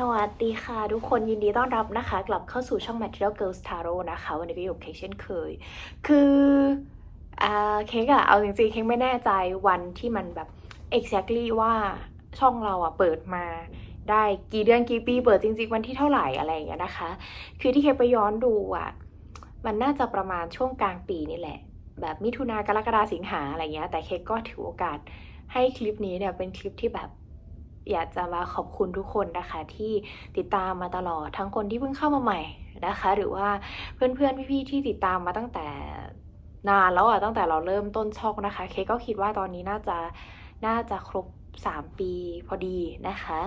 สวัสดีค่ะ ทุกคนยินดีต้อนรับนะคะ กลับเข้าสู่ช่อง Material Girls Tarot นะคะ วันนี้ก็อยู่กับเค้กเช่นเคย คืออ่าเค้กอะเอาจริงๆเค้กไม่แน่ใจวันที่มันแบบ exactly ว่าช่องเราอะเปิดมาได้กี่เดือนกี่ปีเปิดจริง ๆ วันที่เท่าไหร่อะไรอย่างเงี้ยนะคะ คือที่เค้กไปย้อนดูอะมันน่าจะประมาณช่วงกลางปีนี่แหละ แบบมิถุนากรกฎาสิงหาอะไรเงี้ยแต่เค้กก็ถือโอกาสให้คลิปนี้เนี่ยเป็นคลิปที่แบบ อยากจะมาขอบคุณทุกคนนะคะ ที่ติดตามมาตลอดทั้งคนที่เพิ่งเข้ามาใหม่นะคะ หรือว่าเพื่อนๆพี่ๆที่ติดตามมาตั้งแต่นานแล้วอะตั้งแต่เราเริ่มต้นช่องนะคะ เคกก็คิดว่าตอนนี้น่าจะน่าจะครบ 3 ปีพอดีนะคะ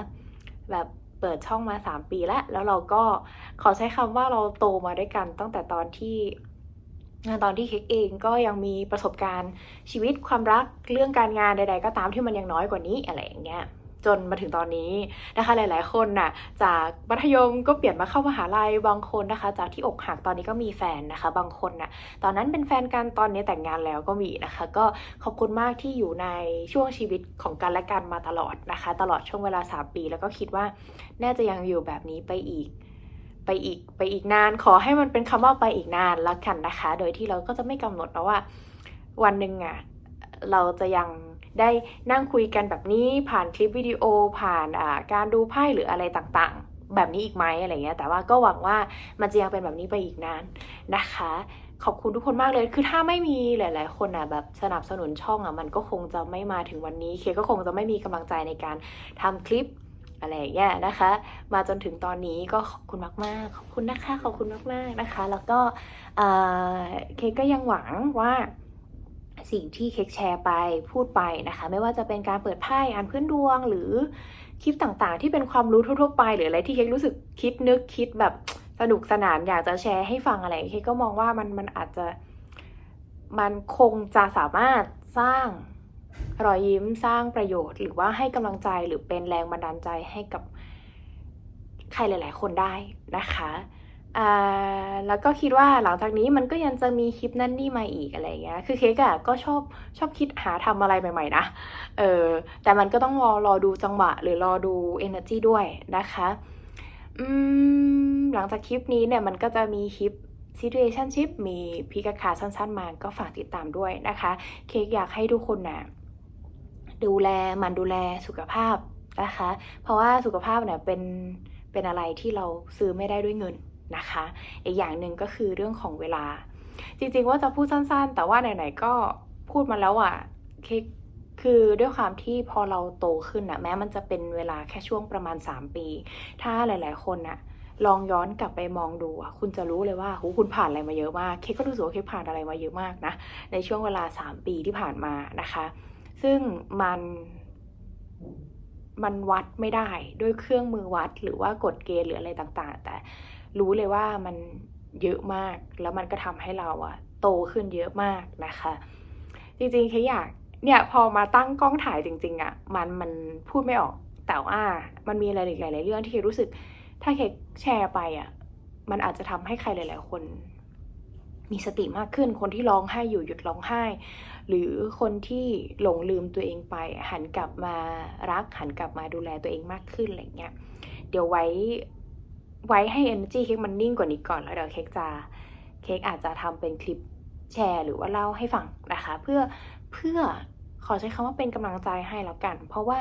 แบบเปิดช่องมา 3 ปีแล้ว แล้วเราก็ขอใช้คำว่าเราโตมาด้วยกันตั้งแต่ตอนที่ตอนที่เค้กเองก็ยังมีประสบการณ์ชีวิตความรักเรื่องการงานใด ๆ ก็ตามที่มันยังน้อยกว่านี้อะไรอย่างเงี้ย จนมาถึงตอนนี้นะคะหลาย ๆ คนน่ะจากมัธยมก็เปลี่ยนมาเข้ามหาลัยบางคนนะคะ จากที่อกหักตอนนี้ก็มีแฟนนะคะ บางคนน่ะตอนนั้นเป็นแฟนกันตอนนี้แต่งงานแล้วก็มีนะคะ ก็ขอบคุณมากที่อยู่ในช่วงชีวิตของกันและกันมาตลอดนะคะ ตลอดช่วงเวลา 3 ปี แล้วก็คิดว่าน่าจะยังอยู่แบบนี้ไปอีกไปอีกไปอีกนานขอให้มันเป็นคำว่าไปอีกนานละกันนะคะ โดยที่เราก็จะไม่กำหนดนะว่า วันหนึ่งอะเราจะยัง ได้นั่งคุยกันแบบนี้ผ่านคลิปวิดีโอผ่านการดูไพ่หรืออะไรต่างๆ แบบนี้อีกไหมอะไรเงี้ยแต่ว่าก็หวังว่ามันจะยังเป็นแบบนี้ไปอีกนานนะคะขอบคุณทุกคนมากเลย คือถ้าไม่มีหลาย ๆ คนอะแบบสนับสนุนช่องอะมันก็คงจะไม่มาถึงวันนี้ เคก็คงจะไม่มีกำลังใจในการทำคลิปอะไรอย่างเงี้ยนะคะ มาจนถึงตอนนี้ก็ขอบคุณมาก ๆ ขอบคุณนะคะ ขอบคุณมาก ๆ นะคะ แล้วก็เคก็ยังหวังว่า สิ่งที่เค้กแชร์ไปพูดไปนะคะ ไม่ว่าจะเป็นการเปิดไพ่อ่านพื้นดวงหรือคลิปต่างๆ ที่เป็นความรู้ทั่วๆไป หรืออะไรที่เค้กรู้สึกคิดนึกคิดแบบสนุกสนานอยากจะแชร์ให้ฟังอะไรเค้กก็มองว่ามันมันอาจจะมันคงจะสามารถสร้างรอยยิ้มสร้างประโยชน์ หรือว่าให้กำลังใจหรือเป็นแรงบันดาลใจให้กับใครหลาย ๆ คนได้นะคะ แล้วก็คิดว่าหลังจากนี้มันก็ยังจะมีคลิปนั่นนี่มาอีกอะไรเงี้ย คือเค้กอะก็ชอบชอบคิดหาทำอะไรใหม่ ๆ นะ เออ แต่มันก็ต้องรอรอดูจังหวะ หรือรอดู energy ด้วยนะคะ อืม หลังจากคลิปนี้เนี่ยมันก็จะมีคลิป situationship มีพิกาคาสั้น ๆ มา ก็ฝากติดตามด้วยนะคะ เค้กอยากให้ทุกคนนะดูแลมันดูแลสุขภาพนะคะ เพราะว่าสุขภาพเนี่ยเป็นเป็นอะไรที่เราซื้อไม่ได้ด้วยเงิน นะคะ อีกอย่างหนึ่งก็คือเรื่องของเวลา จริงๆว่าจะพูดสั้นๆ แต่ว่าไหนๆก็พูดมาแล้วอะเค้กคือด้วยความที่พอเราโตขึ้นอะแม้มันจะเป็นเวลาแค่ช่วงประมาณ 3 ปี ถ้าหลาย ๆ คนอะลองย้อนกลับไปมองดูอะคุณจะรู้เลยว่าหูคุณผ่านอะไรมาเยอะมาก เคกก็รู้สึกว่าเคกผ่านอะไรมาเยอะมากนะ ในช่วงเวลา 3 ปีที่ผ่านมานะคะ ซึ่งมันมันวัดไม่ได้ด้วยเครื่องมือวัดหรือว่ากฎเกณฑ์หรืออะไรต่างๆ แต่ รู้เลยว่ามันเยอะมาก แล้วมันก็ทำให้เราอะโตขึ้นเยอะมากนะคะ จริงๆแค่อยากเนี่ยพอมาตั้งกล้องถ่ายจริง ๆอะมันมันพูดไม่ออกแต่ว่ามันมีอะไรหลาย ๆ เรื่องที่เครู้สึก ถ้าเคแชร์ไปอะมันอาจจะทำให้ใครหลาย ๆ คน มีสติมากขึ้น คนที่ร้องไห้อยู่หยุดร้องไห้ หรือคนที่หลงลืมตัวเองไป หันกลับมารักหันกลับมาดูแลตัวเองมากขึ้นอะไรเงี้ยเดี๋ยวไว้ ไว้ให้ energy เค้กมันนิ่งกว่านี้ก่อนแล้วเดี๋ยวเค้กจะเค้กอาจจะทำเป็นคลิปแชร์หรือว่าเล่าให้ฟังนะคะ เพื่อเพื่อขอใช้คำว่าเป็นกำลังใจให้แล้วกัน เพราะว่า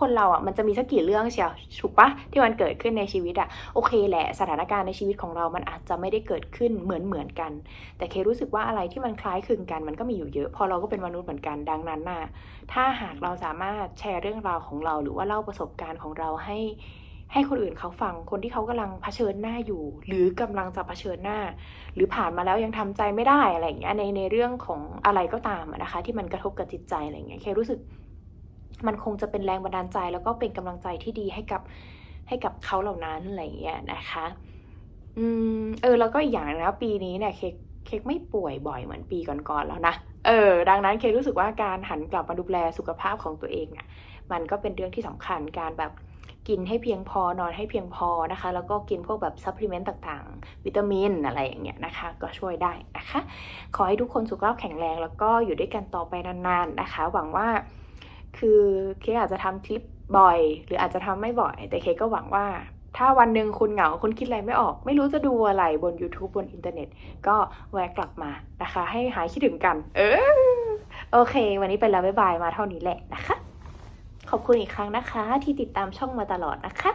คนเราอะมันจะมีสักกี่เรื่องเชียวถูกปะที่มันเกิดขึ้นในชีวิตอะโอเคแหละสถานการณ์ในชีวิตของเรามันอาจจะไม่ได้เกิดขึ้นเหมือนเหมือนกัน แต่เครู้สึกว่าอะไรที่มันคล้ายคลึงกัน มันก็มีอยู่เยอะ พอเราก็เป็นมนุษย์เหมือนกันดังนั้นน่ะถ้าหากเราสามารถแชร์เรื่องราวของเรา หรือว่าเล่าประสบการณ์ของเราให้ ให้คนอื่นเขาฟังคนที่เขากำลังเผชิญหน้าอยู่ หรือกำลังจะเผชิญหน้า หรือผ่านมาแล้วยังทำใจไม่ได้อะไรอย่างเงี้ยในในเรื่องของอะไรก็ตามนะคะ ที่มันกระทบกับจิตใจอะไรอย่างเงี้ยเครู้สึก มันคงจะเป็นแรงบันดาลใจ แล้วก็เป็นกำลังใจที่ดีให้กับให้กับเขาเหล่านั้นอะไรอย่างเงี้ยนะคะอืมเออแล้วก็อีกอย่างนะปีนี้เนี่ยเค้กเค้กไม่ป่วยบ่อยเหมือนปีก่อนๆแล้วนะเออ ดังนั้นเค้กรู้สึกว่าการหันกลับมาดูแลสุขภาพของตัวเองอะ มันก็เป็นเรื่องที่สำคัญการแบบ กินให้เพียงพอนอนให้เพียงพอนะคะ แล้วก็กินพวกแบบซัพพลีเมนต์ต่างๆ วิตามินอะไรอย่างเงี้ยนะคะ ก็ช่วยได้นะคะ ขอให้ทุกคนสุขภาพแข็งแรง แล้วก็อยู่ด้วยกันต่อไปนานๆนะคะ หวังว่าคือเคอาจจะทำคลิปบ่อย หรืออาจจะทำไม่บ่อย แต่เคก็หวังว่า ถ้าวันหนึ่งคุณเหงาคุณคิดอะไรไม่ออก ไม่รู้จะดูอะไรบน YouTube บนอินเทอร์เน็ต ก็แวะกลับมานะคะ ให้หายคิดถึงกัน เออโอเค วันนี้ไปแล้วบ๊ายบายมาเท่านี้แหละนะคะ ขอบคุณอีกครั้งนะคะ ที่ติดตามช่องมาตลอดนะคะ